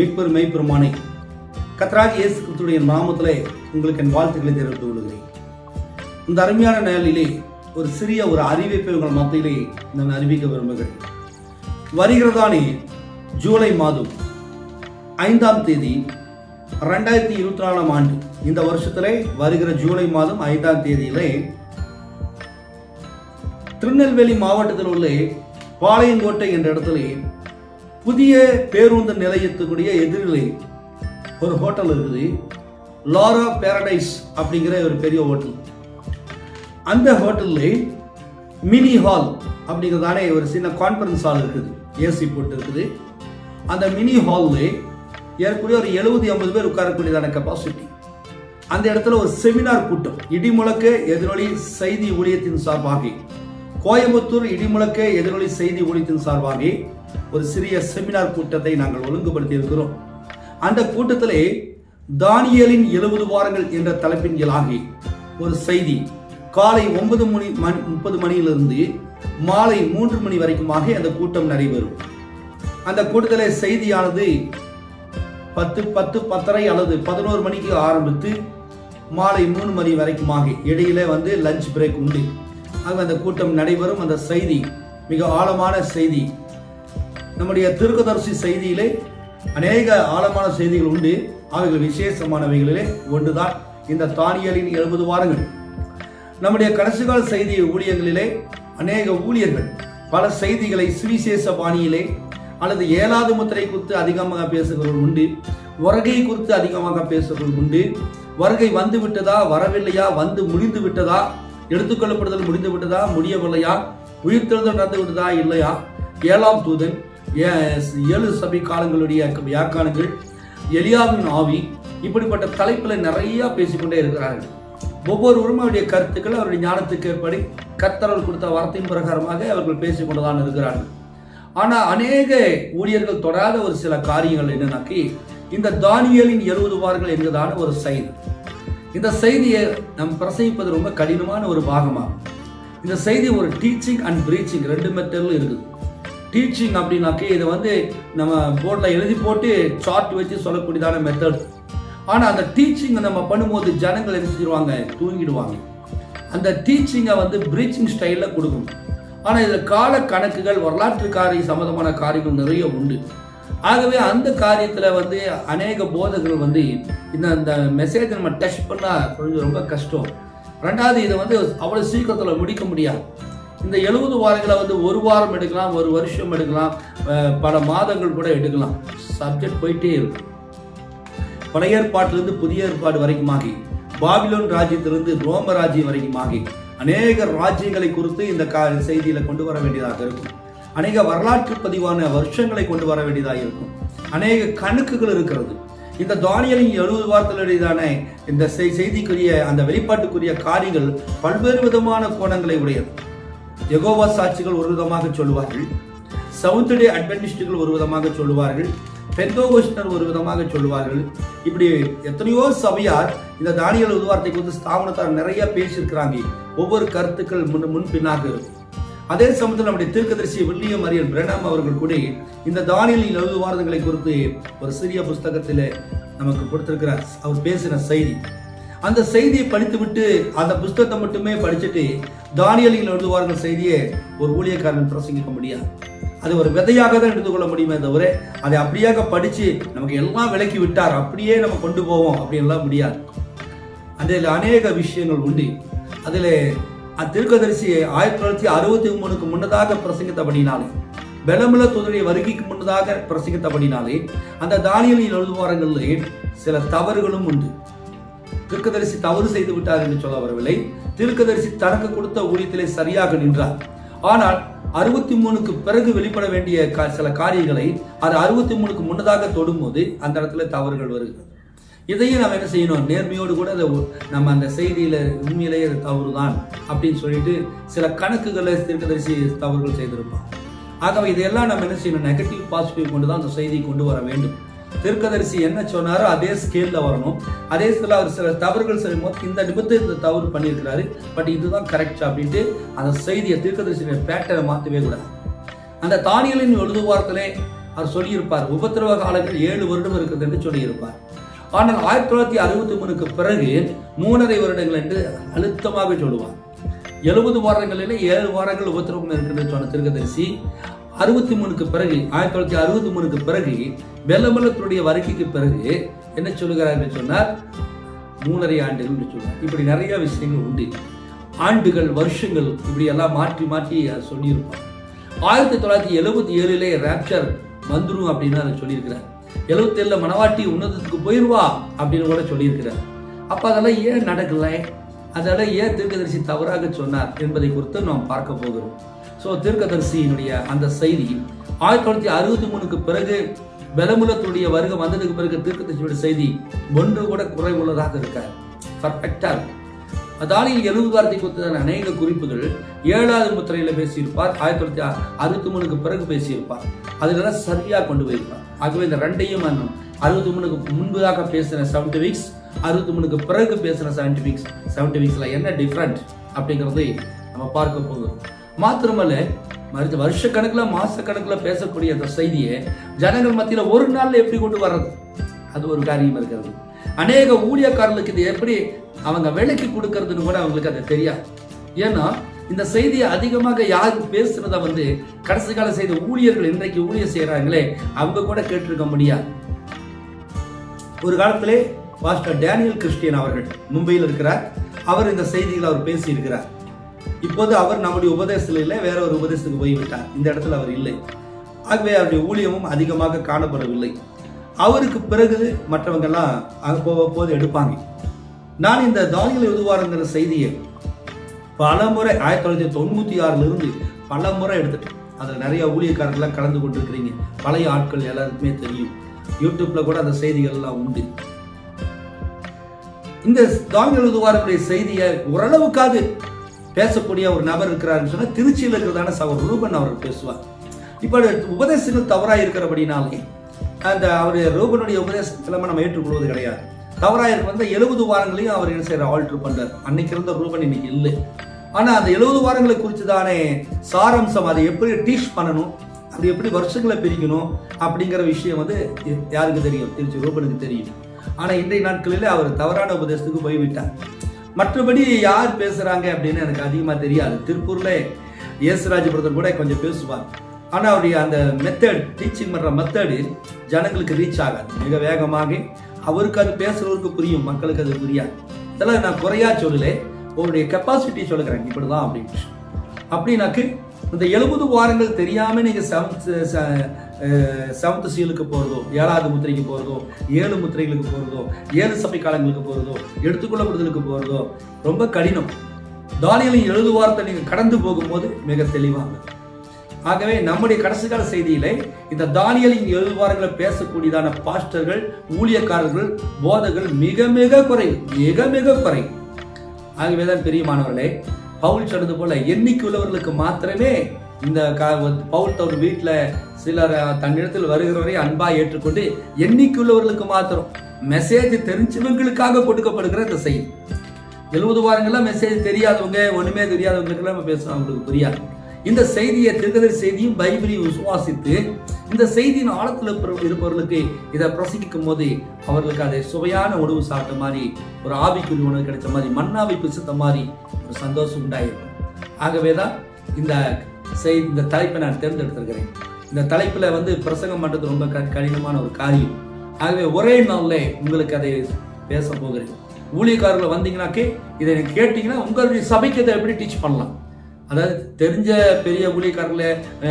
மீட்பர் மெய்ப்பெருமானை மெய்ப்பெருமானே இயேசு கிறிஸ்துடைய நாமத்திலே உங்களுக்கு என் வாழ்த்துக்களை தெரிவித்துக் கொள்கிறேன். இந்த அருமையான நிலையிலே ஒரு சிறிய ஒரு அறிவிப்பை உங்கள் மத்தியிலே நான் அறிவிக்க விரும்புகிறேன். வருகிறதானே ஜூலை மாதம் ஐந்தாம் தேதி ரெண்டாயிரத்தி இருபத்தி நாலாம் ஆண்டு இந்த வருஷத்தில் வருகிற ஜூலை மாதம் ஐந்தாம் தேதியிலே திருநெல்வேலி மாவட்டத்தில் உள்ள பாளையங்கோட்டை என்ற இடத்துல புதிய பேருந்து நிலையத்துக்குடைய எதிரிலே ஒரு ஹோட்டல் இருக்குது லாரா பேரடைஸ் அப்படிங்கிற ஒரு பெரிய ஹோட்டல் அந்த ஹோட்டல்ல மினி ஹால் அப்படிங்கிறதானே ஒரு சின்ன கான்ஃபரன்ஸ் ஹால் இருக்குது ஏசி போட்டு இருக்குது. அந்த மினி ஹாலில் ஏற்கனவே ஒரு எழுபது ஐம்பது பேர் உட்காரக்கூடியதான கெப்பாசிட்டி அந்த இடத்துல ஒரு செமினார் கூட்டம் இடிமுழக்க எதிரொலி செய்தி ஊழியத்தின் சார்பாக கோயம்புத்தூர் இடிமுழக்க எதிரொலி செய்தி ஊழியத்தின் சார்பாக ஒரு சிறிய செமினார் கூட்டத்தை நாங்கள் ஒழுங்குபடுத்தி இருக்கிறோம் அந்த கூட்டத்திலே தானியலின் எழுபது வாரங்கள் என்ற தலைப்பின் ஒரு செய்தி காலை ஒன்பது மணி மணி முப்பது மணியிலிருந்து மாலை மூன்று மணி வரைக்குமாக அந்த கூட்டம் நடைபெறும். அந்த கூட்டத்தில் செய்தியானது பத்து பத்து பத்தரை அல்லது பதினோரு மணிக்கு ஆரம்பித்து மாலை மூணு மணி வரைக்குமாக இடையில வந்து லஞ்ச் பிரேக் உண்டு. ஆக அந்த கூட்டம் நடைபெறும். அந்த செய்தி மிக ஆழமான செய்தி. நம்முடைய திருக்கதரிசி செய்தியிலே அநேக ஆழமான செய்திகள் உண்டு. அவைகள் விசேஷமானவைகளிலே ஒன்றுதான். இந்த தானியலின் எழுபது வாரங்கள். நம்முடைய கடைசி கால செய்தி ஊழியர்களிலே அநேக ஊழியர்கள் பல செய்திகளை சுவிசேஷ பாணியிலே அல்லது ஏழாவது முத்திரை குறித்து அதிகமாக பேசுகிறவர்கள் உண்டு. வருகை குறித்து அதிகமாக பேசுகிறவர்கள் உண்டு. வருகை வந்து விட்டதா வரவில்லையா வந்து முடிந்து விட்டதா எடுத்துக்கொள்ளப்படுதல் முடிந்து விட்டதா முடியவில்லையா உயிர்த்தெழுதல் நடந்து விட்டதா இல்லையா? ஏழாம் தூதன் ஏழு சபை காலங்களுடைய வியாக்கானங்கள் எலியாவின் ஆவி இப்படிப்பட்ட தலைப்புல நிறைய பேசிக்கொண்டே இருக்கிறார்கள். ஒவ்வொருவரும் அவருடைய கருத்துக்கள் அவருடைய ஞானத்துக்கு ஏற்படி கர்த்தர்கள் கொடுத்த வார்த்தையின் பிரகாரமாக அவர்கள் பேசிக்கொண்டுதான் இருக்கிறார்கள். ஆனால் அநேக ஊழியர்கள் தொடாத ஒரு சில காரியங்கள் என்னன்னாக்கி இந்த தானியலின் எழுபது வார்கள் என்கிறதான ஒரு செய்தி. இந்த செய்தியை நம் பிரசவிப்பது ரொம்ப கடினமான ஒரு பாகமாகும். இந்த செய்தி ஒரு டீச்சிங் அண்ட் பிரீச்சிங் ரெண்டு மெத்தடில் இருக்குது. டீச்சிங் அப்படின்னாக்கி இதை வந்து நம்ம போர்டில் எழுதி போட்டு சார்ட் வச்சு சொல்லக்கூடியதான மெத்தட் ஆனால் அந்த டீச்சிங்கை நம்ம பண்ணும்போது ஜனங்கள் என்ன செஞ்சிருவாங்க? தூங்கிடுவாங்க. அந்த டீச்சிங்கை வந்து பிரீச்சிங் ஸ்டைலில் கொடுக்கணும் ஆனால் இதில் கால கணக்குகள் வரலாற்று காரிய சம்மந்தமான காரியங்கள் நிறைய உண்டு. ஆகவே அந்த காரியத்தில் வந்து அநேக போதகர்கள் வந்து இந்த அந்த மெசேஜை நம்ம டச் பண்ணால் கொஞ்சம் ரொம்ப கஷ்டம். ரெண்டாவது இதை வந்து அவ்வளோ சீக்கிரத்தில் முடிக்க முடியாது. இந்த எழுபது வாரங்களை வந்து ஒரு வாரம் எடுக்கலாம் ஒரு வருஷம் எடுக்கலாம் பல மாதங்கள் கூட எடுக்கலாம். சப்ஜெக்ட் போயிட்டே இருக்கும். பழைய ஏற்பாட்டிலிருந்து புதிய ஏற்பாடு வரைக்குமாகி பாபிலோன் ராஜ்யத்திலிருந்து ரோம ராஜ்யம் வரைக்குமாகி அநேக ராஜ்யங்களை குறித்து இந்த கா செய்தியில கொண்டு வர வேண்டியதாக இருக்கும். அநேக வரலாற்று பதிவான வருஷங்களை கொண்டு வர வேண்டியதாக இருக்கும். அநேக கணக்குகள் இருக்கிறது. இந்த தானியலின் எழுபது வாரத்திலுடையதான இந்த செய்திக்குரிய அந்த வெளிப்பாட்டுக்குரிய காரியங்கள் பல்வேறு விதமான கோணங்களை உடையது. யெகோவா சாட்சிகள் ஒரு விதமாக சொல்லுவார்கள். சவுத் டே அட்வென்டிஸ்டுகள் ஒரு விதமாக சொல்லுவார்கள். பெந்தோகோஸ்டர் ஒரு விதமாக சொல்லுவார்கள். இப்படி எத்தனையோ சபையார் இந்த தானியல் உருவாரத்தை வந்து ஸ்தாபனத்தார் நிறைய பேசியிருக்கிறாங்க. ஒவ்வொரு கருத்துக்கள் முன் முன் பின்னாக இருக்கும் அதே சமயத்தில் நம்முடைய தீர்க்கதரிசி வில்லியம் அரியல் பிரணாம் அவர்கள் கூட இந்த தானியலின் எழுபது வாரங்களை குறித்து ஒரு சிறிய புஸ்தகத்தில் நமக்கு கொடுத்திருக்கிறார். அவர் பேசின செய்தி. அந்த செய்தியை படித்துவிட்டு அந்த புஸ்தகத்தை மட்டுமே படிச்சுட்டு தானியலில் எழுதுவார்கள் செய்தியை ஒரு ஊழியக்காரன் பிரசங்கிக்க முடியாது. அது ஒரு விதையாக தான் எடுத்துக்கொள்ள முடியுமே தவிர அதை அப்படியாக படித்து நமக்கு எல்லாம் விலக்கி விட்டார் அப்படியே நம்ம கொண்டு போவோம் அப்படின்லாம் முடியாது. அதில் அநேக விஷயங்கள் உண்டு. அதில் திருக்கதரிசி ஆயிரத்தி தொள்ளாயிரத்தி அறுபத்தி மூணுக்கு முன்னதாக பிரசங்கித்தபடினாலே பெலமுல துதனுடைய வருகைக்கு முன்னதாக பிரசங்கித்தபடினாலே அந்த தானியலில் எழுதுவாரங்களில் சில தவறுகளும் உண்டு. திருக்கதரிசி தவறு செய்து விட்டார் என்று சொல்ல வரவில்லை. திருக்கதரிசி தனக்கு கொடுத்த ஊழியத்திலே சரியாக நின்றார். ஆனால் அறுபத்தி மூணுக்கு பிறகு வெளிப்பட வேண்டிய சில காரியங்களை அது அறுபத்தி மூணுக்கு முன்னதாக தொடும்போது அந்த இடத்துல தவறுகள் வருகிறது. இதையும் நம்ம என்ன செய்யணும்? நேர்மையோடு கூட அதை நம்ம அந்த செய்தியில உண்மையிலேயே அது தவறுதான் அப்படின்னு சொல்லிட்டு சில கணக்குகளை திருக்கதரிசி தவறுகள் செய்திருப்பான் ஆகவே இதையெல்லாம் நம்ம என்ன செய்யணும்? நெகட்டிவ் பாசிட்டிவ் கொண்டு தான் அந்த செய்தியை கொண்டு வர வேண்டும். தீர்க்கதரிசி என்ன சொன்னாரோ அதே ஸ்கேல்ல வரணும். அதே ஸ்கேல்ல அவர் சில தவறுகள் செய்யும் போது இந்த நிமித்தம் இந்த தவறு பண்ணியிருக்கிறாரு. பட் இதுதான் கரெக்ட் அப்படின்ட்டு அந்த செய்தியை தீர்க்கதரிசியுடைய பேட்டரை மாற்றவே கூடாது. அந்த தானியலின் எழுதுவாரத்திலே அவர் சொல்லியிருப்பார். உபத்திரவ காலங்கள் ஏழு வருடம் இருக்குது என்று சொல்லியிருப்பார். ஆனால் ஆயிரத்தி தொள்ளாயிரத்தி அறுபத்தி மூணுக்கு பிறகு மூணரை வருடங்கள் என்று அழுத்தமாக சொல்லுவார். எழுபது வாரங்களிலே ஏழு வாரங்கள் உபத்திரவம் இருக்கிறது சொன்ன திருக்கதரிசி அறுபத்தி மூணுக்கு பிறகு ஆயிரத்தி தொள்ளாயிரத்தி அறுபத்தி மூணுக்கு பிறகு வெள்ளமல்லத்தினுடைய வருகைக்கு பிறகு என்ன சொல்லுகிறார் என்று சொன்னார் மூணரை ஆண்டுகள் என்று சொன்னார் இப்படி நிறைய விஷயங்கள் உண்டு. ஆண்டுகள் வருஷங்கள் இப்படி எல்லாம் மாற்றி மாற்றி சொல்லியிருப்பார் ஆயிரத்தி தொள்ளாயிரத்தி எழுபத்தி ஏழுலே ரேப்சர் வந்துடும் அப்படின்னு அதை சொல்லியிருக்கிறார். எழுபத்தி ஏழுல மனவாட்டி உன்னதத்துக்கு போயிடுவா அப்படின்னு கூட சொல்லியிருக்கிறார். அப்ப அதெல்லாம் ஏன் நடக்கலை? அதெல்லாம் ஏன் தீர்க்கதரிசி தவறாக சொன்னார் என்பதை குறித்து நாம் பார்க்க போகிறோம். ஸோ தீர்க்கதரிசியினுடைய அந்த செய்தி ஆயிரத்தி தொள்ளாயிரத்தி அறுபத்தி மூணுக்கு பிறகு பெலமுலத்துடைய வருகை வந்ததுக்கு பிறகு தீர்க்கதரிசியுடைய செய்தி ஒன்று கூட குறைவுள்ளதாக இருக்காது பர்ஃபெக்டாக இருக்கும் தானியில் எழுபது வார்த்தை கொடுத்ததான அநேக குறிப்புகள் ஏழாவது முத்திரையில் பேசியிருப்பார். ஆயிரத்தி தொள்ளாயிரத்தி அறுபத்தி மூணுக்கு பிறகு பேசியிருப்பார். அதுல சரியாக கொண்டு போயிருப்பார். ஆகவே இந்த ரெண்டையும் நான் அறுபத்தி மூணுக்கு முன்பதாக பேசின செவன்டி வீக்ஸ் அறுபத்தி மூணுக்கு பிறகு பேசின செவன்டி வீக்ஸ் செவன்டி வீக்ஸில் என்ன டிஃப்ரெண்ட் அப்படிங்கிறதை நம்ம பார்க்க போகிறோம். மாத்திரமல்ல மறுத்த வருஷ கணக்கில் மாச கணக்கில் பேசக்கூடிய அந்த செய்தியை ஜனங்கள் மத்தியில ஒரு நாள்ல எப்படி கொண்டு வர்றது? அது ஒரு காரியம் இருக்கிறது. அநேக ஊழியக்காரர்களுக்கு இது எப்படி அவங்க விலைக்கு கொடுக்கறதுன்னு கூட அவங்களுக்கு அது தெரியாது. ஏன்னா இந்த செய்தியை அதிகமாக யார் பேசுறதை வந்து கடைசி கால செய்த ஊழியர்கள் இன்றைக்கு ஊழியர் செய்யறாங்களே அவங்க கூட கேட்டிருக்க முடியாது. ஒரு காலத்திலே பாஸ்டர் டேனியல் கிறிஸ்டியன் அவர்கள் மும்பையில் இருக்கிறார். அவர் இந்த செய்தியில் அவர் பேசியிருக்கிறார். இப்போது அவர் நம்முடைய உபதேசத்தில் இல்லை வேற ஒரு உபதேசத்துக்கு போய்விட்டார். இந்த இடத்துல அவர் இல்லை. ஆகவே அவருடைய ஊழியமும் அதிகமாக காணப்படவில்லை. அவருக்கு பிறகு மற்றவங்கெல்லாம் அங்கே போக போது எடுப்பாங்க. நான் இந்த தானியல் எதுவாருங்கிற செய்தியை பல முறை ஆயிரத்தி தொள்ளாயிரத்தி தொண்ணூற்றி ஆறிலிருந்து பல முறை எடுத்துட்டேன். அதில் நிறைய ஊழியக்காரர்கள்லாம் கலந்து கொண்டிருக்கிறீங்க. பழைய ஆட்கள் எல்லாருக்குமே தெரியும். யூடியூப்பில் கூட அந்த செய்திகள்லாம் உண்டு. இந்த தானியல் எழுதுவாருடைய செய்தியை ஓரளவுக்காவது பேசக்கூடிய ஒரு நபர் இருக்கிறாருன்னு சொன்னால் திருச்சியில் இருக்கிறதான சவர் ரூபன் அவர் பேசுவார். இப்போ உபதேசங்கள் தவறாக இருக்கிறபடினாலே அந்த அவருடைய ரூபனுடைய உபதேசத்தில் நம்ம ஏற்றுக்கொள்வது கிடையாது. தவறாக இருக்க வந்து எழுபது வாரங்களையும் அவர் என்ன செய்யற ஆல்டர் பண்ணுறார் அன்னைக்கு இருந்த ரூபன் இன்னைக்கு இல்லை. ஆனால் அந்த எழுபது வாரங்களை குறித்து தானே சாரம்சம் அதை எப்படி டீச் பண்ணணும்? அது எப்படி வருஷங்களை பிரிக்கணும்? அப்படிங்கிற விஷயம் வந்து யாருக்கு தெரியும்? திருச்சி ரூபனுக்கு தெரியும். ஆனால் இன்றைய நாட்களில் அவர் தவறான உபதேசத்துக்கு போய்விட்டார். மற்றபடி யார் பேசுறாங்க அப்படின்னு எனக்கு அதிகமா தெரியாது. திருப்பூர்ல இயேசுராஜ் பிரதர் கூட கொஞ்சம் பேசுவார். ஆனால் அவருடைய அந்த மெத்தட் டீச்சிங் பண்ணுற மெத்தடு ஜனங்களுக்கு ரீச் ஆகாது. மிக வேகமாக அவருக்கு அது பேசுகிறவருக்கு புரியும் மக்களுக்கு அது புரியாது. இதெல்லாம் நான் குறையா சொல்லலை. உங்களுடைய கெப்பாசிட்டி சொல்லுகிறேன். இப்படிதான் அப்படின்னு. அப்படின்னாக்கு இந்த எழுபது வாரங்கள் தெரியாமல் நீங்கள் செவன்த் சீலுக்கு போறதோ ஏழாவது முத்திரைக்கு போறதோ ஏழு முத்திரைகளுக்கு போறதோ ஏழு சபை காலங்களுக்கு போறதோ எடுத்துக்கொள்ளப்படுதலுக்கு போறதோ ரொம்ப கடினம். தானியலின் எழுது நீங்கள் நீங்க கடந்து போகும்போது மிக தெளிவாங்க ஆகவே நம்முடைய கடைசி கால செய்தியிலே இந்த தானியலின் ஏழு பேசக்கூடியதான பாஸ்டர்கள் ஊழியக்காரர்கள் போதகர்கள் மிக மிக குறைவு மிக மிக குறைவு. ஆகவேதான் பெரியமானவர்களே பவுல் சொன்னது போல எண்ணிக்கை உள்ளவர்களுக்கு மாத்திரமே இந்த பவுல் தவர் வீட்டில் சிலர் தன்னிடத்தில் வருகிறவரை அன்பாக ஏற்றுக்கொண்டு எண்ணிக்கை உள்ளவர்களுக்கு மாத்திரம் மெசேஜ் தெரிஞ்சவங்களுக்காக கொடுக்கப்படுகிற இந்த செய்தி எழுபது வாரங்கள்லாம் மெசேஜ் தெரியாதவங்க ஒன்றுமே தெரியாதவங்களுக்குலாம் நம்ம பேசுகிறோம் அவங்களுக்கு புரியாது. இந்த செய்தியை திருக்கதறி செய்தியும் பைபிளையும் விசுவாசித்து இந்த செய்தியின் ஆழத்தில் இருப்பவர்களுக்கு இதை பிரசங்கிக்கும் போது அவர்களுக்கு அதை சுவையான உணவு சாப்பிட்ட மாதிரி ஒரு ஆவிக்குரிய உணவு கிடைச்ச மாதிரி மண்ணாவை பிசுத்த மாதிரி ஒரு சந்தோஷம் உண்டாயிருக்கும். ஆகவே தான் இந்த செய்தி இந்த தலைப்பை நான் தேர்ந்தெடுத்திருக்கிறேன். இந்த தலைப்பில் வந்து பிரசங்கம் பண்ணுறது ரொம்ப கடினமான ஒரு காரியம். ஆகவே ஒரே நாளில் உங்களுக்கு அதை பேச போகிறேன். ஊழியக்காரர்கள் வந்தீங்கன்னாக்கே இதை கேட்டிங்கன்னா உங்களுடைய சபைக்கு இதை எப்படி டீச் பண்ணலாம்? அதாவது தெரிஞ்ச பெரிய ஊழியக்காரர்கள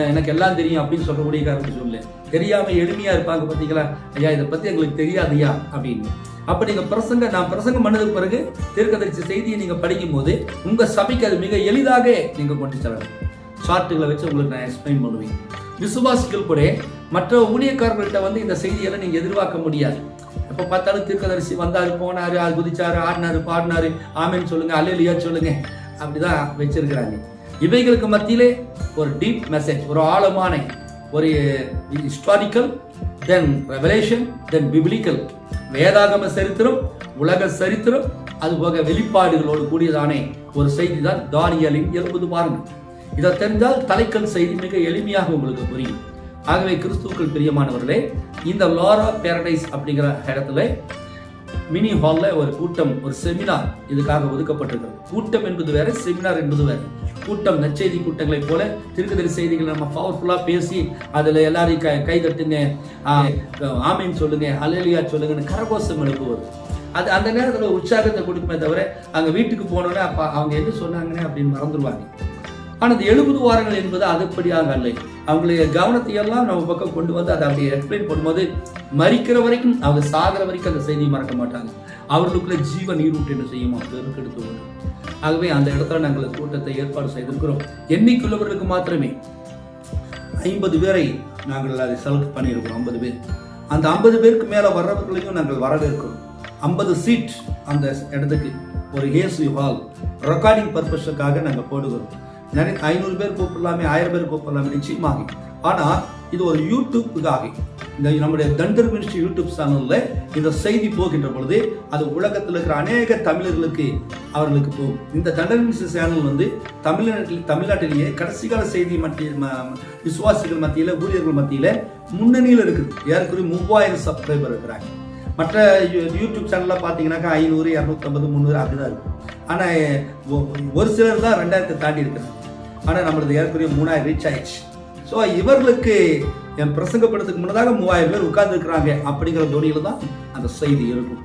எனக்கு எல்லாம் தெரியும் அப்படின்னு சொல்கிற ஊழியக்காரர்கள் சொல்லு. தெரியாமல் எளிமையாக இருப்பாங்க பார்த்தீங்களா ஐயா இதை பற்றி எங்களுக்கு தெரியாதையா அப்படின்னு. அப்போ நீங்கள் பிரசங்க நான் பிரசங்கம் பண்ணதுக்கு பிறகு தீர்க்கதரிசி செய்தியை நீங்கள் படிக்கும் போது உங்க சபைக்கு அது மிக எளிதாக நீங்கள் கொண்டு செல்லலாம். சார்ட்டுகளை வச்சு உங்களுக்கு நான் எக்ஸ்பிளைன் பண்ணுவேன். விசுவாசிகள் கூட மற்ற ஊழியக்காரர்கள்ட்ட வந்து இந்த செய்தியெல்லாம் நீங்க எதிர்பார்க்க முடியாது. எப்போ பார்த்தாலும் தீர்க்கதரிசி வந்தாரு போனாரு அது குதிச்சாரு ஆடினாரு பாடினாரு ஆமேன்னு சொல்லுங்க அல்லையா சொல்லுங்க. அப்படிதான் வச்சிருக்கிறாங்க. இவைகளுக்கு மத்தியிலே ஒரு டீப் மெசேஜ் ஒரு ஆழமான ஒரு historical then revelation then biblical வேதாகம சரித்திரம் உலக சரித்திரம் அதுபோக வெளிப்பாடுகளோடு கூடியதானே ஒரு செய்தி தான் தானியலின் எழுபது பாருங்கள். இதை தெரிந்தால் தலைக்கல் செய்தி மிக எளிமையாக உங்களுக்கு புரியும். ஆகவே கிறிஸ்துக்கள் பிரியமானவர்களே இந்த லாரா பேரடைஸ் அப்படிங்கிற இடத்துல மினி ஹால்ல ஒரு கூட்டம் ஒரு செமினார் இதுக்காக ஒதுக்கப்பட்டிருக்கிறது. கூட்டம் என்பது வேற செமினார் என்பது வேற. கூட்டம் நச்செய்தி கூட்டங்களைப் போல திருக்குதல் செய்திகளை நம்ம பவர்ஃபுல்லாக பேசி அதில் எல்லாரையும் கை கை தட்டுங்க ஆமீன் சொல்லுங்க அலலியா சொல்லுங்கன்னு கரகோஷம் எழுப்புவது. அது அந்த நேரத்தில் உற்சாகத்தை கொடுக்குமே தவிர அங்கே வீட்டுக்கு போனோன்னே அப்போ அவங்க எது சொன்னாங்கன்னு அப்படின்னு மறந்துடுவாங்க ஆனால் இந்த எழுபது வாரங்கள் என்பது அதுபடியாக அல்ல. அவங்களுடைய கவனத்தை எல்லாம் நம்ம பக்கம் கொண்டு வந்து அதை அப்படியே எக்ஸ்பிளைன் பண்ணும்போது மறிக்கிற வரைக்கும் அவங்க சாகிற வரைக்கும் அந்த செய்தியை மறக்க மாட்டாங்க. அவர்களுக்குள்ள ஜீவ நீரூட்டு என்று செய்யுமா பெருக்கெடுத்து வரும் ஆகவே அந்த இடத்துல நாங்கள் கூட்டத்தை ஏற்பாடு செய்திருக்கிறோம். எண்ணிக்குள்ளவர்களுக்கு மாத்திரமே. ஐம்பது பேரை நாங்கள் அதை செலக்ட் பண்ணியிருக்கிறோம் ஐம்பது பேர். அந்த ஐம்பது பேருக்கு மேலே வர்றவர்களையும் நாங்கள் வரவேற்கிறோம். ஐம்பது சீட் அந்த இடத்துக்கு. ஒரு ஏசு ஹால். ரெக்கார்டிங் பர்பஸுக்காக நாங்கள் போடுகிறோம். எனக்கு ஐநூறு பேர் கூப்பிடலாமே ஆயிரம் பேர் கூப்பிடலாமே நிச்சயமாக. ஆனால் இது ஒரு யூடியூப்புக்காக. இந்த நம்முடைய தண்டர் மினிஸ்ட்ரி யூடியூப் சேனலில் இந்த செய்தி போகின்ற பொழுது அது உலகத்தில் இருக்கிற அநேக தமிழர்களுக்கு அவர்களுக்கு போகும். இந்த தண்டர் மினிஸ்ட்ரி சேனல் வந்து தமிழ்நாட்டில் தமிழ்நாட்டிலேயே கடைசி கால செய்தி மத்திய ம- விசுவாசிகள் மத்தியில் ஊழியர்கள் மத்தியில் முன்னணியில் இருக்குது. ஏறக்குறைய மூவாயிரம் சப்ஸ்கிரைபர் இருக்கிறாங்க. மற்ற யூடியூப் சேனலில் பார்த்தீங்கன்னாக்கா ஐநூறு இரநூத்தம்பது முந்நூறு அப்படிதான் இருக்கும். ஆனால் ஒரு சிலர் தான் ரெண்டாயிரத்தை தாண்டி இருக்கிறாங்க. ஆனால் நம்மளது ஏற்கனவே மூணாயிரம் ரீச் ஆயிடுச்சு. ஸோ இவர்களுக்கு என் பிரசங்கப்படுறதுக்கு முன்னதாக மூவாயிரம் பேர் உட்கார்ந்துருக்கிறாங்க அப்படிங்கிற தோனியில் தான் அந்த செய்தி இருக்கும்.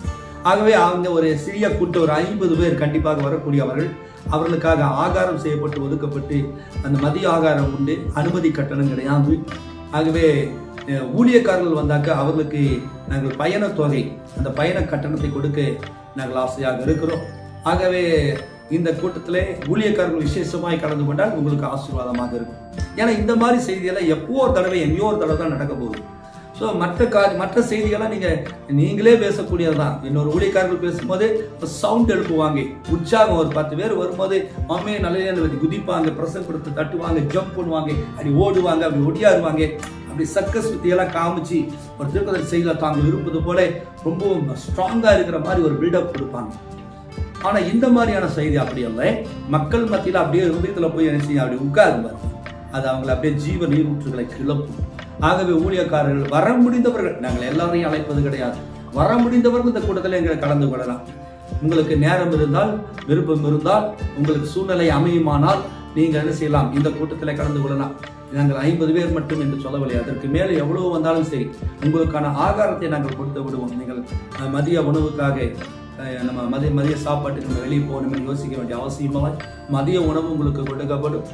ஆகவே அவங்க ஒரு சிறிய கூட்டம் ஒரு ஐம்பது பேர் கண்டிப்பாக வரக்கூடியவர்கள் அவர்களுக்காக ஆகாரம் செய்யப்பட்டு ஒதுக்கப்பட்டு அந்த மதிய ஆகாரம் உண்டு அனுமதி கட்டணம் கிடையாது. ஆகவே ஊழியக்காரர்கள் வந்தாக்க அவர்களுக்கு நாங்கள் பயண தொகை அந்த பயண கட்டணத்தை கொடுக்க நாங்கள் ஆசையாக இருக்கிறோம். ஆகவே இந்த கூட்டத்திலே ஊழியக்காரர்கள் விசேஷமாய் கலந்து கொண்டால் உங்களுக்கு ஆசீர்வாதமாக இருக்கும். ஏன்னா இந்த மாதிரி செய்தியெல்லாம் எப்போ ஒரு தடவை எங்கேயோ ஒரு தடவை தான் நடக்க போகுது. ஸோ மற்ற கா மற்ற செய்திகள்லாம் நீங்கள் நீங்களே பேசக்கூடியது தான் இன்னொரு ஊழியக்காரர்கள் பேசும்போது சவுண்ட் எழுப்புவாங்க. உற்சாகம் ஒரு பத்து பேர் வரும்போது மம்மையை நல்ல குதிப்பாங்க பிரசன் கொடுத்து தட்டுவாங்க ஜம்ப் பண்ணுவாங்க அப்படி ஓடுவாங்க அப்படி ஒடியாருவாங்க அப்படி சர்க்கஸ் வித்தியெல்லாம் காமிச்சு ஒரு திருப்பதி செய்தியில் தாங்கள் இருப்பது போல ரொம்பவும் ஸ்ட்ராங்காக இருக்கிற மாதிரி ஒரு பில்டப் கொடுப்பாங்க. ஆனால் இந்த மாதிரியான செய்தி அப்படி இல்லை. மக்கள் மத்தியில் அப்படியே ஹிருதயத்தில் போய் என்ன செய்யும்? அப்படி உட்காருவார் அது அவங்களை அப்படியே ஜீவ நீரூற்றுகளை கிளப்பும். ஆகவே ஊழியக்காரர்கள் வர முடிந்தவர்கள் நாங்கள் எல்லாரையும் அழைப்பது கிடையாது. வர முடிந்தவர்கள் இந்த கூட்டத்தில் எங்களை கலந்து கொள்ளலாம். உங்களுக்கு நேரம் இருந்தால் விருப்பம் இருந்தால் உங்களுக்கு சூழ்நிலை அமையுமானால் நீங்கள் என்ன செய்யலாம்? இந்த கூட்டத்தில் கலந்து கொள்ளலாம். நாங்கள் ஐம்பது பேர் மட்டும் என்று சொல்லவில்லை. அதற்கு மேலே எவ்வளவு வந்தாலும் சரி உங்களுக்கான ஆகாரத்தை நாங்கள் கொடுத்து விடுவோம். நீங்கள் மதிய உணவுக்காக நம்ம மதிய மதிய சாப்பாட்டுக்கு நம்ம வெளியே போகணும்னு யோசிக்க வேண்டிய அவசியமாக மதிய உணவு உங்களுக்கு கொடுக்கப்படும்.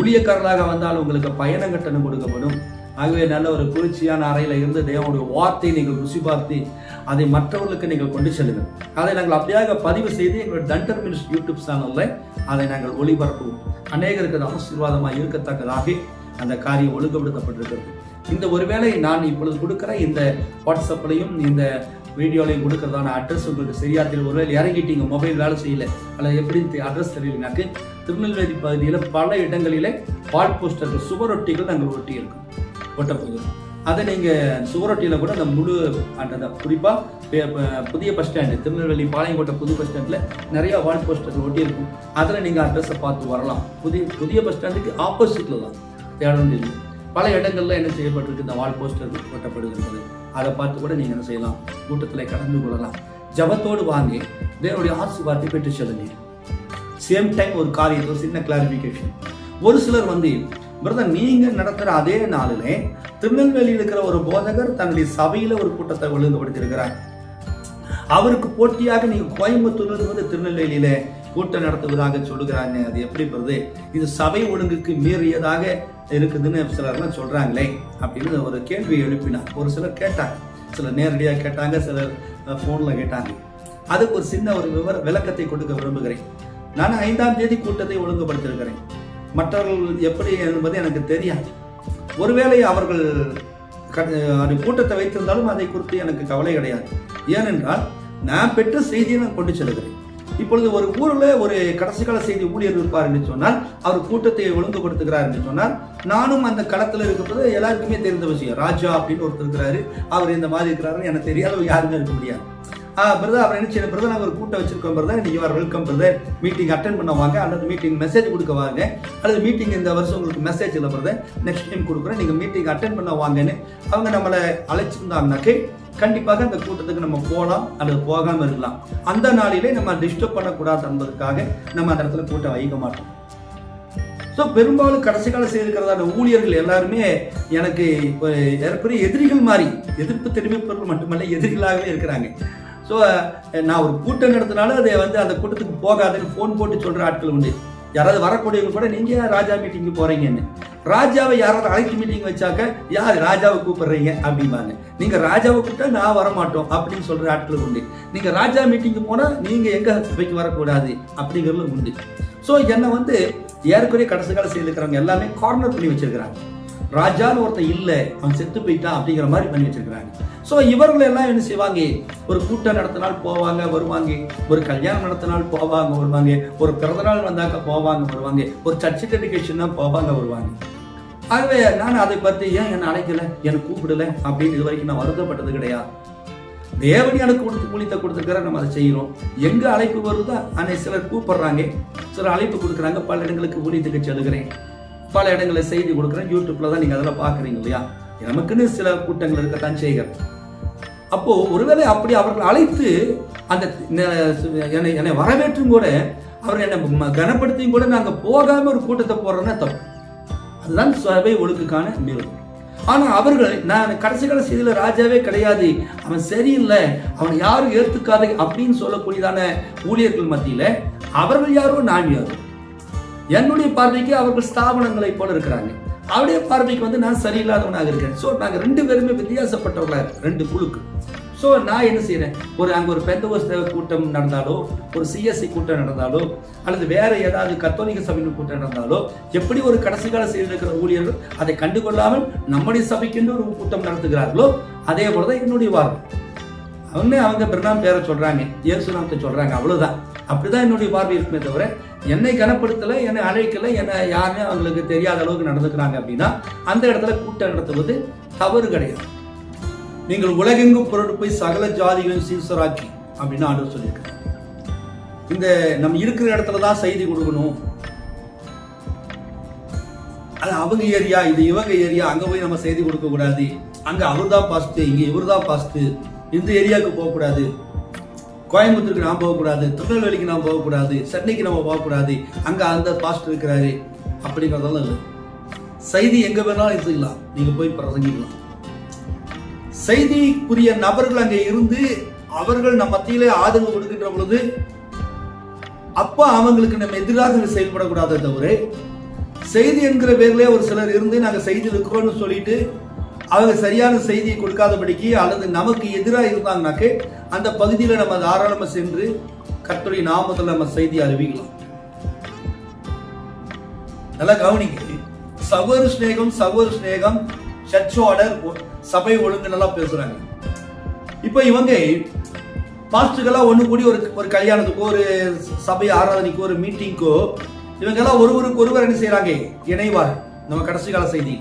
ஊழியக்காரராக வந்தால் உங்களுக்கு பயண கட்டணம் கொடுக்கப்படும். ஆகவே நல்ல ஒரு குளிர்ச்சியான அறையில் இருந்து தேவனுடைய வார்த்தையை நீங்கள் ருசி பார்த்து அதை மற்றவர்களுக்கு நீங்கள் கொண்டு செல்லுங்கள். அதை நாங்கள் அப்படியாக பதிவு செய்து எங்களுடைய தண்டர் மினிஸ்ட் யூடியூப் சேனலில் அதை நாங்கள் ஒளிபரப்புவோம். அநேகருக்கு அது ஆசீர்வாதமாக இருக்கத்தக்கதாக அந்த காரியம் ஒழுங்குபடுத்தப்பட்டிருக்கிறது. இந்த ஒருவேளை நான் இப்பொழுது கொடுக்குற இந்த வாட்ஸ்அப்லையும் இந்த வீடியோலையும் கொடுக்கறதான அட்ரஸ் உங்களுக்கு சரியா தெரியல ஒருவேளை இறங்கிட்டீங்க மொபைல் வேலை செய்யல. அல்லது எப்படி அட்ரஸ் தெரியலனாக்கு திருநெல்வேலி பகுதியில் பல இடங்களிலே வால் போஸ்டர்கள் சுவரொட்டிகள் நாங்கள் ஒட்டி இருக்கோம். ஒட்டப்போகுது அதை நீங்கள் சுவரொட்டியில் கூட அந்த முழு அந்த குறிப்பாக புதிய பஸ் ஸ்டாண்டு திருநெல்வேலி பாளையங்கோட்டை புது பஸ் ஸ்டாண்டில் நிறைய வால் போஸ்டர்கள் ஒட்டி இருக்கும். அதில் நீங்கள் அட்ரஸை பார்த்து வரலாம். புதிய புதிய பஸ் ஸ்டாண்டுக்கு ஆப்போசிட்டில் தான். தேடணும் பல இடங்களில் என்ன செய்யப்பட்டிருக்கு? இந்த வால் போஸ்டர்கள் ஒட்டப்படுகின்றது அதை பார்த்து கூட நீங்கள் என்ன செய்யலாம்? கூட்டத்தில் கலந்து கொள்ளலாம். ஜபத்தோடு வாங்கி. தேவனுடைய ஆசீர்வாதத்தை பெற்று செல்லுங்க சேம் டைம் ஒரு காரியத்தை ஒரு சின்ன கிளாரிஃபிகேஷன் ஒரு சிலர் வந்து பிரதர் நீங்க நடத்துகிற அதே நாளிலே திருநெல்வேலியில் இருக்கிற ஒரு போதகர் தன்னுடைய சபையில ஒரு கூட்டத்தை ஒழுங்குபடுத்தியிருக்கிறார். அவருக்கு போட்டியாக நீங்கள் கோயம்புத்தூர் வந்து திருநெல்வேலியில கூட்டம் நடத்துவதாக சொல்லுகிறாங்க அது எப்படி வருது இது சபை ஒழுங்குக்கு மீறியதாக இருக்குதுன்னு சிலர்லாம் சொல்கிறாங்களே அப்படின்னு ஒரு கேள்வி எழுப்பினார். ஒரு சிலர் கேட்டாங்க. சிலர் நேரடியாக கேட்டாங்க சிலர் ஃபோனில் கேட்டாங்க. அதுக்கு ஒரு சின்ன ஒரு விவர விளக்கத்தை கொடுக்க விரும்புகிறேன். நான் ஐந்தாம் தேதி கூட்டத்தை ஒழுங்குபடுத்திருக்கிறேன் மற்றவர்கள் எப்படி என்பது எனக்கு தெரியாது. ஒருவேளை அவர்கள் க- அது கூட்டத்தை வைத்திருந்தாலும் அதை குறித்து எனக்கு கவலை கிடையாது. ஏனென்றால் நான் பெற்ற செய்தியை நான் கொண்டு செல்கிறேன். இப்பொழுது ஒரு ஊரில் ஒரு கடைசி கால செய்தி ஊழியர் இருப்பார் என்று சொன்னால் அவர் கூட்டத்தை ஒழுங்குபடுத்துகிறார் என்று சொன்னால் நானும் அந்த களத்துல இருக்கிறது எல்லாருக்குமே தெரிந்த விஷயம் ராஜா அப்படின்னு ஒருத்தர் இருக்கிறாரு அவர் இந்த மாதிரி இருக்கிறாருன்னு எனக்கு தெரியாது யாருமே இருக்க முடியாது. பிரதர் அவர் என்ன செய்யணும்? பிரதர் நாங்கள் ஒரு கூட்டம் வச்சிருக்கோம் பிரதர் நீங்கள் are welcome brother meeting attend பண்ண வாங்க அல்லது மீட்டிங் மெசேஜ் கொடுக்க வாங்க அல்லது மீட்டிங் இந்த வருஷம் உங்களுக்கு மெசேஜ் இல்லை பிரதர் நெக்ஸ்ட் டைம் கொடுக்குறேன். நீங்கள் மீட்டிங் அட்டன் பண்ண வாங்கன்னு அவங்க நம்மளை அழைச்சிருந்தாங்கனாக்கே கண்டிப்பாக அந்த கூட்டத்துக்கு நம்ம போகலாம் அல்லது போகாமல் இருக்கலாம். அந்த நாளிலே நம்ம டிஸ்டர்ப் பண்ணக்கூடாது என்பதற்காக நம்ம அந்த இடத்துல கூட்டம் வைக்க மாட்டோம். ஸோ பெரும்பாலும் கடைசி காலம் செய்திருக்கிறதான ஊழியர்கள் எல்லாருமே எனக்கு இப்போ ஏறக்குறைய எதிரிகள் மாதிரி எதிர்ப்பு தெரிவிப்பவர்கள் மட்டுமல்ல எதிரிகளாகவே இருக்கிறாங்க. ஸோ eh, நான் ஒரு கூட்டம் நடத்தினாலும் அதை வந்து அந்த கூட்டத்துக்கு போகாதுன்னு ஃபோன் போட்டு சொல்கிற ஆட்கள் உண்டு. யாராவது வரக்கூடியவங்க கூட நீங்கள் ஏன் ராஜா மீட்டிங்கு போகிறீங்கன்னு ராஜாவை யாராவது அழைத்து மீட்டிங் வச்சாக்க யார் ராஜாவை கூப்பிடுறீங்க? அப்படிம்பாங்க. நீங்கள் ராஜாவை கூப்பிட்டா நான் வரமாட்டோம் அப்படின்னு சொல்கிற ஆட்கள் உண்டு. நீங்கள் ராஜா மீட்டிங்கு போனால் நீங்கள் எங்கே சபைக்கு வரக்கூடாது? அப்படிங்கிறது உண்டு. ஸோ என்னை வந்து ஏற்கனவே கடைசி கால செய்து இருக்கிறவங்க எல்லாமே கார்னர் பண்ணி வச்சிருக்கிறாங்க. ராஜான்னு ஒருத்தன் இல்லை அவன் செத்து போயிட்டான் அப்படிங்கிற மாதிரி பண்ணி வச்சிருக்கிறாங்க. ஸோ இவர்கள் எல்லாம் என்ன செய்வாங்க? ஒரு கூட்டம் நடத்தினால் போவாங்க வருவாங்க. ஒரு கல்யாணம் நடத்தினால் போவாங்க வருவாங்க. ஒரு பிறந்தநாள் வந்தாக்க போவாங்க வருவாங்க. ஒரு சர்ச்சு டெடிகேஷன் தான் போவாங்க வருவாங்க. ஆகவே நான் அதை பற்றி ஏன் என்னை அழைக்கல? என்னை கூப்பிடல? அப்படின்னு இது வரைக்கும் நான் வருத்தப்பட்டது கிடையாது. தேவனி எனக்கு கொடுத்து குளித்த கொடுத்துருக்கிற நம்ம அதை செய்கிறோம். எங்க அழைப்பு வருதோ அன்னை சிலர் கூப்பிடுறாங்க. சிலர் அழைப்பு கொடுக்குறாங்க. பல இடங்களுக்கு ஊழியத்துக்கு செல்கிறேன் பல இடங்களில் செய்தி கொடுக்குறேன். யூடியூப்ல தான் நீங்க அதெல்லாம் பார்க்குறீங்க இல்லையா? நமக்குன்னு சில கூட்டங்கள் இருக்கத்தான் செய்கிறேன் அப்போ ஒருவேளை அப்படி அவர்கள் அழைத்து அந்த என்னை என்னை வரவேற்றும் கூட அவர் என்னை கனப்படுத்தியும் கூட நாங்கள் போகாம ஒரு கூட்டத்தை போடுறோம்னா தப்பு. அதுதான் சபை ஒழுக்குக்கான மீறல் ஆனால் அவர்கள் நான் கடைசி கடைசி இதில் ராஜாவே கிடையாது. அவன் சரியில்லை. அவனை யாரும் ஏற்றுக்காத அப்படின்னு சொல்லக்கூடியதான ஊழியர்கள் மத்தியில் அவர்கள் யாரோ நான் யாரோ. என்னுடைய பார்வைக்கு அவர்கள் ஸ்தாபனங்களை போல இருக்கிறாங்க. அவருடைய பார்வைக்கு வந்து நான் சரியில்லாதவனாக இருக்கேன். ஸோ நாங்கள் ரெண்டு பேருமே வித்தியாசப்பட்டவர்களாக ரெண்டு குழுக்கு. ஸோ நான் என்ன செய்கிறேன் ஒரு அங்கே ஒரு பெந்தவஸ் கூட்டம் நடந்தாலோ ஒரு சிஎஸ்சி கூட்டம் நடந்தாலோ அல்லது வேற ஏதாவது கத்தோலிக்க சபையின் கூட்டம் நடந்தாலோ எப்படி ஒரு கடைசி கால செய்து இருக்கிற ஊழியர்கள் அதை கண்டுகொள்ளாமல் நம்முடைய சபைக்கென்று ஒரு கூட்டம் நடத்துகிறார்களோ அதே போல தான் என்னுடைய வார்த்தை அவங்க அவங்க பிரணாம் பேரை சொல்றாங்க சொல்கிறாங்க சொல்றாங்க அவ்வளவுதான். அப்படிதான் என்னுடைய பார்வை இருக்குமே தவிர என்னை கனப்படுத்தலை என்னை அழைக்கலை என்னை யாருமே அவங்களுக்கு தெரியாத அளவுக்கு நடந்துக்கிறாங்க அப்படின்னா அந்த இடத்துல கூட்டம் நடத்துவது தவறு கிடையாது. நீங்கள் உலகெங்கும் பொருட்பை சகல ஜாதிகளையும் சீசராக்கி அப்படின்னு ஆண்டு சொல்லியிருக்காங்க இந்த நம்ம இருக்கிற இடத்துல தான் செய்தி கொடுக்கணும். அது அவங்க ஏரியா இது இவங்க ஏரியா அங்கே போய் நம்ம செய்தி கொடுக்க கூடாது அங்க அவர் தான் பாஸ்ட் இங்கே இவர் தான் பாஸ்ட் இந்த ஏரியாவுக்கு போகக்கூடாது. கோயம்புத்தூருக்கு நாம் போகக்கூடாது திருநெல்வேலிக்கு நாம் போகக்கூடாது சென்னைக்கு நம்ம போகக்கூடாது அங்கே அந்த பாஸ்ட் இருக்கிறாரு அப்படிங்கிறதெல்லாம் இல்லை. செய்தி எங்கே வேணாலும் எடுத்துக்கலாம். நீங்கள் போய் பிரசங்கிக்கலாம். செய்திக்குரிய நபர்கள் அங்கே இருந்து அவர்கள் நம்ம மத்தியிலே ஆதரவு கொடுக்கின்ற பொழுது அப்போ அவங்களுக்கு நம்ம எதிராக செயல்படக்கூடாது தவிர செய்தி என்கிற பேர்லயே ஒரு சிலர் இருந்து நாங்க செய்தி இருக்கிறோம்னு சொல்லிட்டு அவங்க சரியான செய்தியை கொடுக்காதபடிக்கு அல்லது நமக்கு எதிராக இருந்தாங்கனாக்கே அந்த பகுதியில் நம்ம தாராளமாக சென்று கத்துடைய நாமத்தில் நம்ம செய்தி அறிவிக்கலாம். நல்லா கவனிக்க சகோதர ஸ்நேகம் சகோதர ஸ்நேகம் சர்ச் ஆர்டர் சபை ஒழுங்கு நல்லா பேசுறாங்க. இப்போ இவங்க பாஸ்டுக்கெல்லாம் ஒன்று கூடி ஒரு ஒரு கல்யாணத்துக்கோ ஒரு சபை ஆராதனைக்கோ ஒரு மீட்டிங்க்கோ இவங்கெல்லாம் ஒருவருக்கு ஒருவர் என்ன செய்கிறாங்க இணைவார் நம்ம கடைசி கால செய்தி.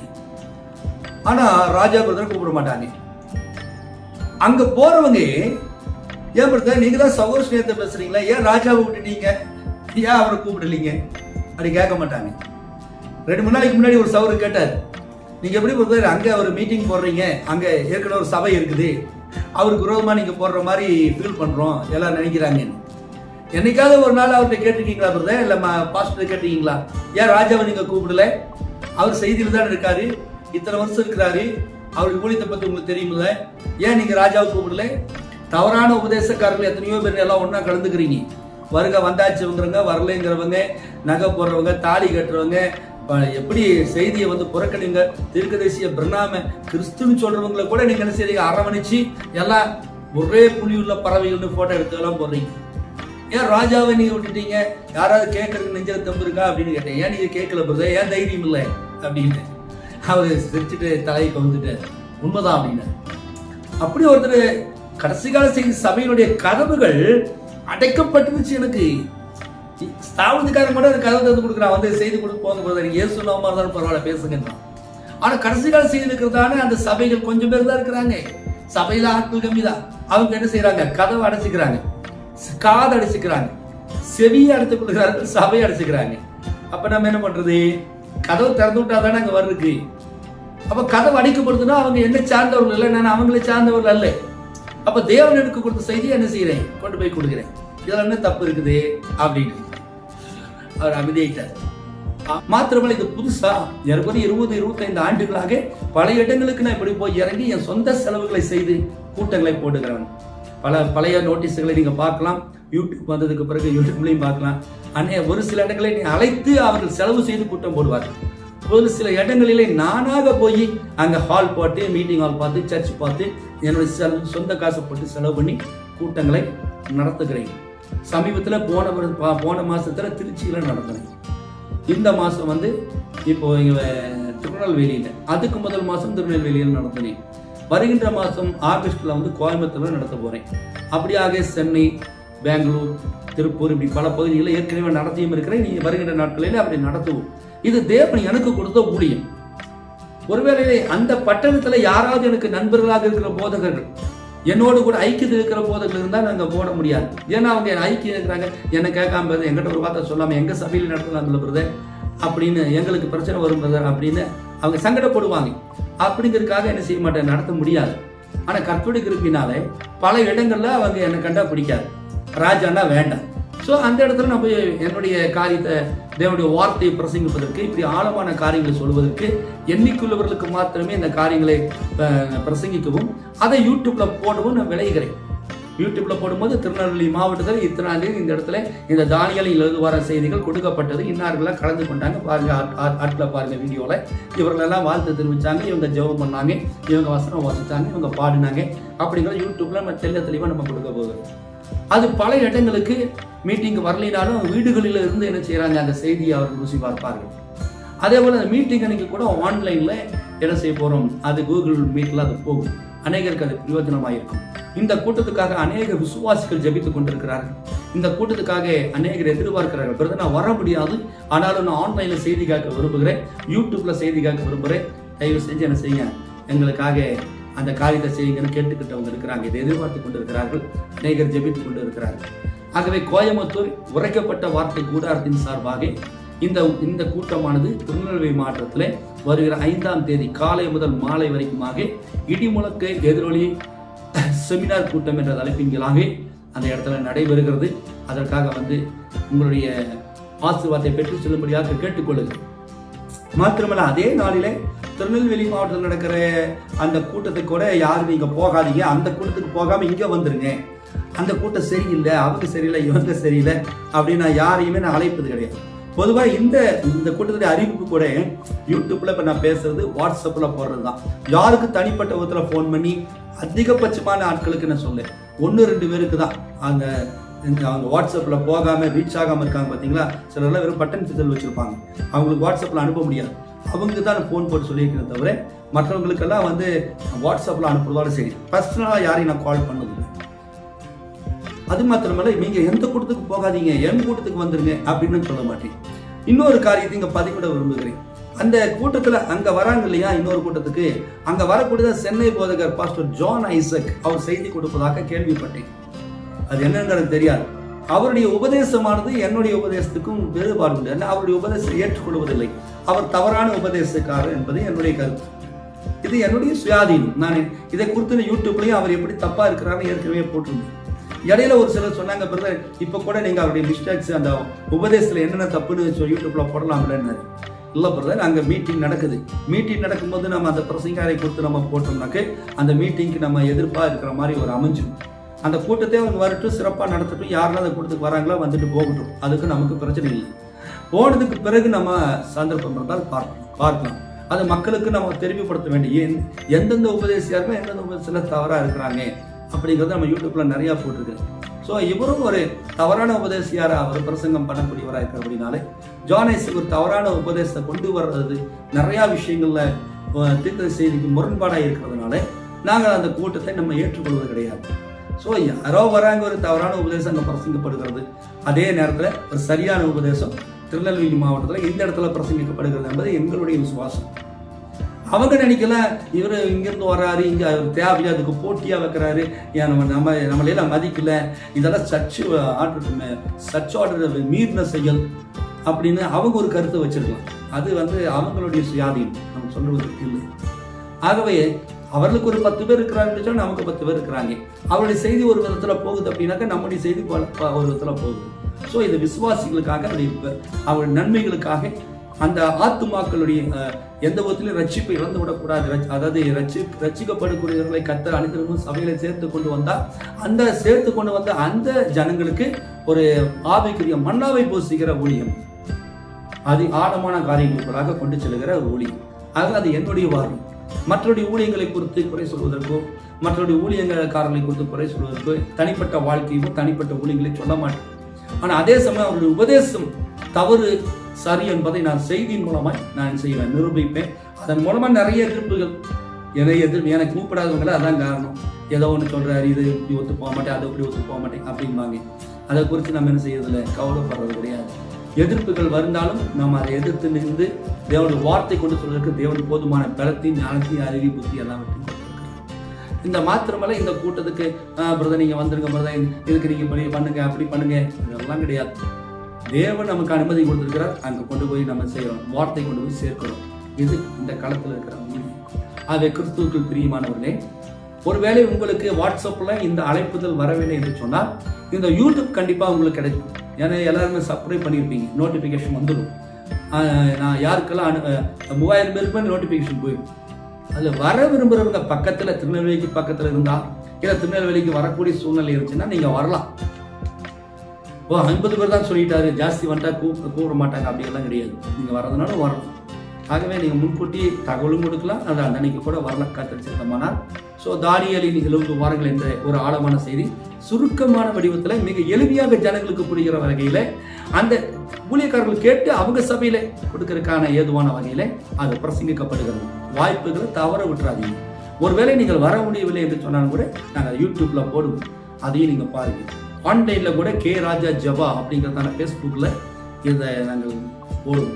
ஆனா ராஜா பிரதர் கூப்பிட மாட்டாங்க. அங்க போறவங்க ஏன் பிரதர் நீங்க தான் சகோதர ஸ்நேகத்தை பேசுறீங்களா? ஏன் ராஜாவை விட்டுட்டீங்க ஏன் அவரை கூப்பிடலீங்க? அப்படி கேட்க மாட்டாங்க. ரெண்டு மூணு நாளைக்கு முன்னாடி ஒரு சவரு கேட்டார் நீங்க எப்படி பிரதர் அங்க ஒரு மீட்டிங் போடுறீங்க? அங்க ஏற்கனவே ஒரு சபை இருக்குது. அவருக்கு விரோதமா நீங்க போடுற மாதிரி ஃபீல் பண்றோம். எல்லாம் நினைக்கிறாங்க. என்னைக்காவது ஒரு நாள் அவர்கிட்ட கேட்டிருக்கீங்களா பிரதர்? இல்ல பாஸ்டர் கேட்டிருக்கீங்களா? ஏன் ராஜாவை நீங்க கூப்பிடல? அவர் செய்தியில் தான் இருக்காரு. இத்தனை வருஷம் இருக்கிறாரு. அவருடைய ஊழியத்தை பத்தி உங்களுக்கு தெரியுமில்ல. ஏன் நீங்க ராஜாவை கூப்பிடல? தவறான உபதேசக்காரர்கள் எத்தனையோ பேர் எல்லாம் ஒன்னா கலந்துக்கிறீங்க. வருக வந்தாச்சுங்கிறவங்க வரலைங்கிறவங்க நகை போடுறவங்க தாலி கட்டுறவங்க எப்படி செய்தியை வந்து புறக்கணிங்க? தீர்க்கதேசிய பிரணாம கிறிஸ்துன்னு சொல்றவங்களை கூட நீங்க என்ன செய்றீங்க? அரவணைச்சு எல்லாம் ஒரே புலியுள்ள பறவைகள்னு போட்டோ எடுத்து எல்லாம் போடுறீங்க. ஏன் ராஜாவை நீங்க விட்டுட்டீங்க? யாராவது கேட்கறதுக்கு நெஞ்சில தம்பு இருக்கா அப்படின்னு கேட்டேன். ஏன் நீங்க கேட்கல பிரதர் ஏன் தைரியம் இல்லை? அப்படின்னு. அவர் சிரிச்சுட்டு தலையை கவுந்துட்டார். உண்மைதான் அப்படின்னு. அப்படி ஒருத்தர் கடைசி கால சபையினுடைய கதவுகள் அடைக்கப்பட்டுருச்சு எனக்கு. ஸ்தாபனத்துக்காரன் கூட எனக்கு கதவு தந்து கொடுக்குறான். வந்து செய்தி கொடுத்து போங்க போது ஏன் சொல்லாம இருந்தாலும் பரவாயில்ல பேசுங்கன்றான். ஆனால் கடைசி கால செய்தி இருக்கிறதான அந்த சபைகள் கொஞ்சம் பேர் தான் இருக்கிறாங்க. சபையில் ஆட்கள் கம்மி தான். அவங்க என்ன செய்யறாங்க கதவை அடைச்சிக்கிறாங்க. காது அடைச்சிக்கிறாங்க. செவியை அடைத்துக் கொள்கிறார்கள் சபையை அடைச்சிக்கிறாங்க. அப்ப நம்ம என்ன பண்றது? கதவு திறந்து விட்டா தானே அங்க வர்றதுக்கு? அப்ப கதவு அடிக்கப்படுதுன்னா அவங்க என்ன சார்ந்தவர்கள் இல்லை நான் அவங்களை சார்ந்தவர்கள் அல்ல. அப்ப தேவன் எனக்கு கொடுத்த செய்தியை என்ன செய்யறேன்? கொண்டு போய் கொடுக்குறேன். இதுல என்ன தப்பு இருக்குது? அப்படின்னு. அவர் அமைதியாயிட்டார் மாத்திரமல்ல இது புதுசா? ஏற்கனவே இருபது இருபத்தைந்து ஆண்டுகளாக பல இடங்களுக்கு நான் இப்படி போய் இறங்கி என் சொந்த செலவுகளை செய்து கூட்டங்களை போட்டுக்கிறேன் பல பழைய நோட்டீஸுகளை நீங்க பார்க்கலாம். யூடியூப் வந்ததுக்கு பிறகு யூடியூப்லையும் பார்க்கலாம். அன்னைய ஒரு சில இடங்களை நீ அழைத்து அவர்கள் செலவு செய்து கூட்டம் போடுவார்கள். ஒரு சில இடங்களிலே நானாக போய் அங்கே ஹால் போட்டு மீட்டிங் ஹால் பார்த்து சர்ச் பார்த்து என்னுடைய செலவு சொந்த காசை போட்டு செலவு பண்ணி கூட்டங்களை நடத்துகிறேன். சமீபத்தில் போன பா- போன மாதத்தில் திருச்சியில் நடத்தினேன் இந்த மாதம் வந்து இப்போ இங்கே திருநெல்வேலியில் அதுக்கு முதல் மாதம் திருநெல்வேலியில் நடத்தினேன் வருகின்ற மாதம் ஆகஸ்ட்ல வந்து கோயம்புத்தூரில் நடத்த போகிறேன் அப்படியாக சென்னை பெங்களூர் திருப்பூர் இப்படி பல பகுதிகளில் ஏற்கனவே நடத்தியும் இருக்கிறேன். நீ வருகின்ற நாட்களில் அப்படி நடத்துவோம். இது தேவன் எனக்கு கொடுத்த ஊழியம். ஒருவேளை அந்த பட்டணத்தில் யாராவது எனக்கு நண்பர்களாக இருக்கிற போதகர்கள் என்னோடு கூட ஐக்கியத்தில் இருக்கிற போதகர்கள் இருந்தால் நாங்கள் போட முடியாது. ஏன்னா அவங்க ஐக்கியம் இருக்கிறாங்க. என்ன கேட்காம எங்கிட்ட ஒரு வார்த்தை சொல்லாமல் எங்கள் சபையில் நடத்தலாம் பிரதர் அப்படின்னு எங்களுக்கு பிரச்சனை வரும் பிரதர் அப்படின்னு அவங்க சங்கடப்படுவாங்க. அப்படிங்கிறதுக்காக என்ன செய்ய மாட்டேன்? நடத்த முடியாது. ஆனா கற்பனை கிருப்பினாலே பல இடங்கள்ல அவங்க என்னை கண்டா பிடிக்காது. ராஜானா வேண்டாம். ஸோ அந்த இடத்துல நான் போய் என்னுடைய காரியத்தை தேவனுடைய வார்த்தையை பிரசங்கிப்பதற்கு இப்படி ஆழமான காரியங்களை சொல்வதற்கு எண்ணிக்குள்ளவர்களுக்கு மாத்திரமே இந்த காரியங்களை பிரசங்கிக்கவும் அதை யூடியூப்ல போடவும் நான் விளைகிறேன். யூடியூப்ல போடும்போது திருநெல்வேலி மாவட்டத்தில் இத்தனாம் தேதி இந்த இடத்துல இந்த தானியலில் இருந்து வர செய்திகள் கொடுக்கப்பட்டது. இன்னார்கள்லாம் கலந்து கொண்டாங்க. பாருங்க ஆட்டில் பாருங்க வீடியோவில் இவர்களெல்லாம் வாழ்த்து தெரிவிச்சாங்க. இவங்க ஜெபம் பண்ணாங்க. இவங்க வசனம் வாசிச்சாங்க. இவங்க பாடினாங்க. அப்படிங்கிறத யூடியூப்ல நம்ம தெல்ல தெளிவாக நம்ம கொடுக்க போகுது. அது பல இடங்களுக்கு மீட்டிங் வரலினாலும் வீடுகளில் இருந்து என்ன செய்கிறாங்க அந்த செய்தியை அவர்கள் ருசி பார்ப்பார்கள். அதே போல அந்த மீட்டிங் அன்னைக்கு கூட ஆன்லைன்ல என்ன செய்ய போறோம்? அது கூகுள் மீட்ல அது போகும். அநேகருக்கு அது பிரயோஜனமாக இருக்கும் இந்த கூட்டத்துக்காக அநேக விசுவாசிகள் ஜபித்துக் கொண்டிருக்கிறார்கள். இந்த கூட்டத்துக்காக அநேகர் எதிர்பார்க்கிறார்கள். பிறகு நான் வர முடியாது. ஆனாலும் நான் ஆன்லைன்ல செய்தி காக்க விரும்புகிறேன். யூடியூப்ல செய்தி காக்க விரும்புகிறேன். தயவு செஞ்சு என்ன செய்யுங்க. எங்களுக்காக அந்த காரியத்தை செய்யுங்கன்னு கேட்டுக்கிட்டவங்க இருக்கிறாங்க. இதை எதிர்பார்த்து கொண்டு இருக்கிறார்கள் அநேகர் ஜெபித்துக் கொண்டு இருக்கிறார்கள் ஆகவே கோயம்புத்தூர் உரைக்கப்பட்ட வார்த்தை கூடாரத்தின் சார்பாக இந்த இந்த கூட்டமானது திருநெல்வேலி மாவட்டத்தில் வருகிற ஐந்தாம் தேதி காலை முதல் மாலை வரைக்குமாக இடிமுழக்கு எதிரொலி செமினார் கூட்டம் என்ற தலைப்பின் கீழாக அந்த இடத்துல நடைபெறுகிறது. அதற்காக வந்து உங்களுடைய ஆசீர்வாதத்தை பெற்று செல்லும்படியாக கேட்டுக்கொள்ளுங்கள் மாத்திரமல்ல அதே நாளிலே திருநெல்வேலி மாவட்டத்தில் நடக்கிற அந்த கூட்டத்துக்கு கூட யாரும் நீங்கள் போகாதீங்க. அந்த கூட்டத்துக்கு போகாமல் இங்கே வந்துருங்க. அந்த கூட்டம் சரியில்லை அவங்க சரியில்லை இவங்க சரியில்லை அப்படின்னு நான் யாரையுமே நான் அழைப்பது கிடையாது. பொதுவாக இந்த இந்த கூட்டத்துடைய அறிவிப்பு கூட யூடியூப்பில் இப்போ நான் பேசுறது வாட்ஸ்அப்பில் போடுறது தான் யாருக்கு தனிப்பட்ட விதத்தில் ஃபோன் பண்ணி அதிகபட்சமான ஆட்களுக்கு நான் சொல்லேன் ஒன்று ரெண்டு பேருக்கு தான். அந்த இந்த அவங்க வாட்ஸ்அப்பில் போகாமல் ரீச் ஆகாமல் இருக்காங்க பார்த்தீங்களா சிலர்லாம் வெறும் பட்டன் சிதல் வச்சுருப்பாங்க. அவங்களுக்கு வாட்ஸ்அப்பில் அனுப்ப முடியாது. அவங்களுக்கு தான் ஃபோன் போட்டு சொல்லியிருக்கிறேன் தவிர மற்றவங்களுக்கெல்லாம் வந்து வாட்ஸ்அப்பில் அனுப்புறதோட சரி. பர்சனலாக யாரையும் நான் கால் பண்ணதில்லை. அது மாத்திரமல்ல நீங்க எந்த கூட்டத்துக்கு போகாதீங்க என் கூட்டத்துக்கு வந்துருங்க அப்படின்னு சொல்ல மாட்டேன். இன்னொரு காரியத்தை இங்க பதிவிட விரும்புகிறேன். அந்த கூட்டத்துல அங்க வராங்க இல்லையா இன்னொரு கூட்டத்துக்கு? அங்க வரக்கூடிய சென்னை போதகர் பாஸ்டர் ஜான் ஐசக் அவர் செய்தி கொடுப்பதாக கேள்விப்பட்டேன். அது என்னங்கிறது தெரியாது. அவருடைய உபதேசமானது என்னுடைய உபதேசத்துக்கும் வேறுபாடு உண்டு. அவருடைய உபதேசத்தை ஏற்றுக்கொள்வதில்லை. அவர் தவறான உபதேசக்காரர் என்பது என்னுடைய கருத்து. இது என்னுடைய சுயாதீனம். நான் இதை குறித்து யூடியூப்லயும் அவர் எப்படி தப்பா இருக்கிறான்னு ஏற்கனவே போட்டிருந்தேன். இடையில ஒரு சிலர் சொன்னாங்க பிரதர் இப்போ கூட நீங்கள் அவருடைய மிஸ்டேக்ஸ் அந்த உபதேசத்தில் என்னென்ன தப்புன்னு சொல்லி யூடியூப்ல போடலாம் இல்லை பிரதர் அங்கே மீட்டிங் நடக்குது. மீட்டிங் நடக்கும்போது நம்ம அந்த பிரசங்காரை கொடுத்து நம்ம போட்டோம்னாக்க அந்த மீட்டிங்க்கு நம்ம எதிர்ப்பாக இருக்கிற மாதிரி ஒரு அமைஞ்சிடும் அந்த கூட்டத்தை அவங்க வரட்டும் சிறப்பாக நடத்தட்டும் யாரெல்லாம் அதை கூட்டத்துக்கு வராங்களோ வந்துட்டு போகட்டும். அதுக்கு நமக்கு பிரச்சனை இல்லை. போனதுக்கு பிறகு நம்ம சந்தர்ப்பம் இருந்தால் பார்க்கலாம் பார்க்கலாம். அது மக்களுக்கு நம்ம தெரிவிப்படுத்த வேண்டிய எந்தெந்த உபதேசியாருமே எந்தெந்த உபதேசத்தில் தவறாக இருக்கிறாங்க அப்படிங்கிறது நம்ம யூடியூப்ல நிறையா போட்டிருக்கு ஸோ இவரும் ஒரு தவறான உபதேசியாரா அவர் பிரசங்கம் பண்ணக்கூடியவராக இருக்கிற அப்படின்னாலே ஜானேஸ் ஒரு தவறான உபதேசத்தை கொண்டு வர்றது நிறையா விஷயங்கள்ல அஹ், தீர்க்க செய்திக்கு முரண்பாடாக இருக்கிறதுனால நாங்கள் அந்த கூட்டத்தை நம்ம ஏற்றுக்கொள்வது கிடையாது. ஸோ யாரோ வராங்க ஒரு தவறான உபதேசம் அங்கே பிரசங்கப்படுகிறது. அதே நேரத்தில் ஒரு சரியான உபதேசம் திருநெல்வேலி மாவட்டத்தில் இந்த இடத்துல பிரசங்கிக்கப்படுகிறது என்பது எங்களுடைய விசுவாசம். அவங்க நினைக்கல இவர் இங்கேருந்து வர்றாரு இங்கே அவர் தேவையா அதுக்கு போட்டியாக வைக்கிறாரு. ஏன் நம்ம நம்ம நம்மளையெல்லாம் மதிக்கல. இதெல்லாம் சர்ச்சு ஆர்டர் சர்ச் ஆர்டர் மீறின செயல் அப்படின்னு அவங்க ஒரு கருத்தை வச்சிருக்கலாம். அது வந்து அவங்களுடைய சுயாதீனம். நம்ம சொல்றது இல்லை. ஆகவே அவர்களுக்கு ஒரு பத்து பேர் இருக்கிறாங்கன்னு சொன்னால் நமக்கு பத்து பேர் இருக்கிறாங்க. அவருடைய செய்தி ஒரு விதத்தில் போகுது அப்படின்னாக்கா நம்முடைய செய்தி ஒரு விதத்தில் போகுது. ஸோ இது விசுவாசிகளுக்காக அவருடைய அவருடைய நன்மைகளுக்காக அந்த ஆத்துமாக்களுடைய எந்த விதத்திலும் ரட்சிப்பை இழந்து விடக்கூடாது. அதாவது ரட்சி ரட்சிக்கப்படக்கூடியவர்களை கத்தர் அனைத்திலும் சபையில சேர்த்து கொண்டு வந்தா அந்த சேர்த்து கொண்டு வந்த அந்த ஜனங்களுக்கு ஒரு ஆவிக்குரிய மன்னாவை போசிக்கிற ஊழியம். அது ஆழமான காரியங்களுக்குள்ளாக கொண்டு செல்கிற ஒரு ஊழியம். ஆக அது என்னுடைய வாரம். மற்றொரு ஊழியங்களை குறித்து குறை சொல்வதற்கோ மற்றவருடைய ஊழியங்காரர்களை குறித்து குறை சொல்வதற்கோ தனிப்பட்ட வாழ்க்கையும் தனிப்பட்ட ஊழியங்களை சொல்ல மாட்டேன். ஆனால் அதே சமயம் அவருடைய உபதேசம் தவறு சரி என்பதை நான் செய்தியின் மூலமாய் நான் செய்வேன்? நிரூபிப்பேன். அதன் மூலமா நிறைய எதிர்ப்புகள். என்னை எதிர் எனக்கு கூப்பிடாதவங்கள அதான் காரணம். ஏதோ ஒன்று சொல்றாரு இது இப்படி ஒத்து போக மாட்டேன் அது இப்படி ஒத்து போக மாட்டேன் அப்படிம்பாங்க. அதை குறித்து நம்ம என்ன செய்யறதில்ல? கவலைப்படுறது கிடையாது. எதிர்ப்புகள் வந்தாலும் நம்ம அதை எதிர்த்து நின்று தேவனுடைய வார்த்தை கொண்டு சொல்வதற்கு தேவனுக்கு போதுமான பலத்தையும் ஞானத்தையும் அறிவி புத்தி எல்லாம் விட்டு இந்த மாத்திரமல்ல இந்த கூட்டத்துக்கு பிரதர் நீங்க வந்துருங்க பிரதர் இதுக்கு நீங்க பண்ணுங்க அப்படி பண்ணுங்க. இதெல்லாம் கிடையாது. தேவன் நமக்கு அனுமதி கொடுத்துருக்கிறார். அங்கே கொண்டு போய் நம்ம செய்யறோம். வார்த்தை கொண்டு போய் சேர்க்கிறோம். இது இந்த களத்தில் இருக்கிற ஊழியம் ஆகவே கிறிஸ்துவுக்கு பிரியமானவர்களே ஒருவேளை உங்களுக்கு வாட்ஸ்அப்பில் இந்த அழைப்புதல் வரவில்லை என்று சொன்னால் இந்த யூடியூப் கண்டிப்பாக உங்களுக்கு கிடைக்கும். ஏன்னா எல்லாருமே சப்ஸ்கிரைப் பண்ணியிருப்பீங்க. நோட்டிஃபிகேஷன் வந்துடும். நான் யாருக்கெல்லாம் அனு மூவாயிரம் பேருக்கு நோட்டிஃபிகேஷன் போயிடும். அதில் வர விரும்புகிறவங்க பக்கத்தில் திருநெல்வேலிக்கு பக்கத்தில் இருந்தால் இல்லை திருநெல்வேலிக்கு வரக்கூடிய சூழ்நிலை இருந்துச்சுன்னா நீங்கள் வரலாம். ஓ ஐம்பது பேர் தான் சொல்லிட்டாரு. ஜாஸ்தி வந்துட்டா கூப்பிட கூப்பிட மாட்டாங்க. அப்படியெல்லாம் கிடையாது. நீங்கள் வர்றதுனால வரணும். ஆகவே நீங்கள் முன்கூட்டி தகவலும் கொடுக்கலாம். அது அந்த அன்னைக்கு கூட வரலாம் காத்திருச்சிருக்கமானால் ஸோ தானியலின் எழுபது வாரங்கள் என்ற ஒரு ஆழமான செய்தி சுருக்கமான வடிவத்தில் மிக எளிமையாக ஜனங்களுக்கு புரிகிற வகையில் அந்த ஊழியக்காரர்கள் கேட்டு அவங்க சபையில் கொடுக்கறதுக்கான ஏதுவான வகையில் அது பிரசங்கிக்கப்படுகிறது. வாய்ப்புகளை தவற விட்டுறாதீங்க. ஒருவேளை நீங்கள் வர முடியவில்லை என்று சொன்னாலும் கூட நாங்கள் யூடியூப்பில் போடுவோம். அதையும் நீங்கள் பாருங்கள் ஆன்லைன்ல கூட கே ராஜா ஜபா அப்படிங்கிறதான ஃபேஸ்புக்கில் இதை நாங்கள் போடுவோம்.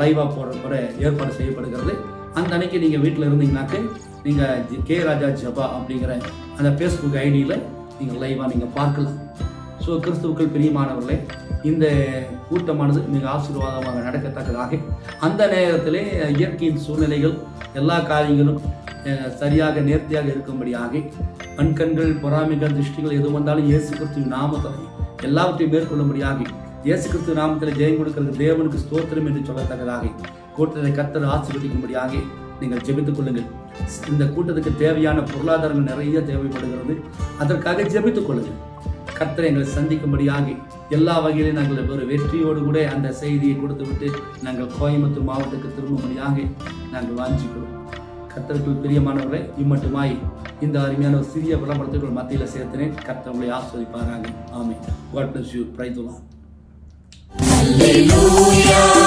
லைவாக போடுற கூட ஏற்பாடு செய்யப்படுகிறது. அந்த அன்னைக்கு நீங்கள் வீட்டில் இருந்தீங்கன்னாக்க நீங்கள் கே ராஜா ஜபா அப்படிங்கிற அந்த ஃபேஸ்புக் ஐடியில் நீங்கள் லைவாக நீங்கள் பார்க்கலாம். ஸோ கிறிஸ்துவுக்கள் பிரியமானவர்களே இந்த கூட்டமானது மிக ஆசீர்வாதமாக நடக்கத்தக்கதாக. அந்த நேரத்திலே இயற்கையின் சூழ்நிலைகள் எல்லா காரியங்களும் சரியாக நேர்த்தியாக இருக்கும்படியாக கண்கண்கள் பொறாமைகள் திருஷ்டிகள் எது வந்தாலும் இயேசு கிறிஸ்துவின் நாமத்தில் எல்லாவற்றையும் மேற்கொள்ளும்படியாக இயேசு கிறிஸ்து நாமத்தில் ஜெயம் கொடுக்கிறது தேவனுக்கு ஸ்தோத்திரம் என்று சொல்லத்தக்கதாக கூட்டத்தை கத்தர் ஆசீர்வதிக்கும்படியாக நீங்கள் ஜெபித்துக் கொள்ளுங்கள். இந்த கூட்டத்துக்கு தேவையான பொருளாதாரங்கள் நிறைய தேவைப்படுகிறது. அதற்காக ஜெபித்துக் கொள்ளுங்கள். கர்த்தரை எங்களை சந்திக்கும்படியாக எல்லா வகையிலும் நாங்கள் ஒரு வெற்றியோடு கூட அந்த செய்தியை கொடுத்துவிட்டு நாங்கள் கோயம்புத்தூர் மாவட்டத்துக்கு திரும்பும்படியாக நாங்கள் வாஞ்சிக்கிறோம். கத்தருக்குள் பிரியமானவர்களை இம்மட்டுமாய் இந்த அருமையான ஒரு சிறிய விளம்பரத்துக்குள் மத்தியில் சேர்த்தினேன். கர்த்தர் உங்களை ஆஸ்வதிப்பாராங்க ஆமே காட் பிளஸ் யூ பிரைதுலா hallelujah.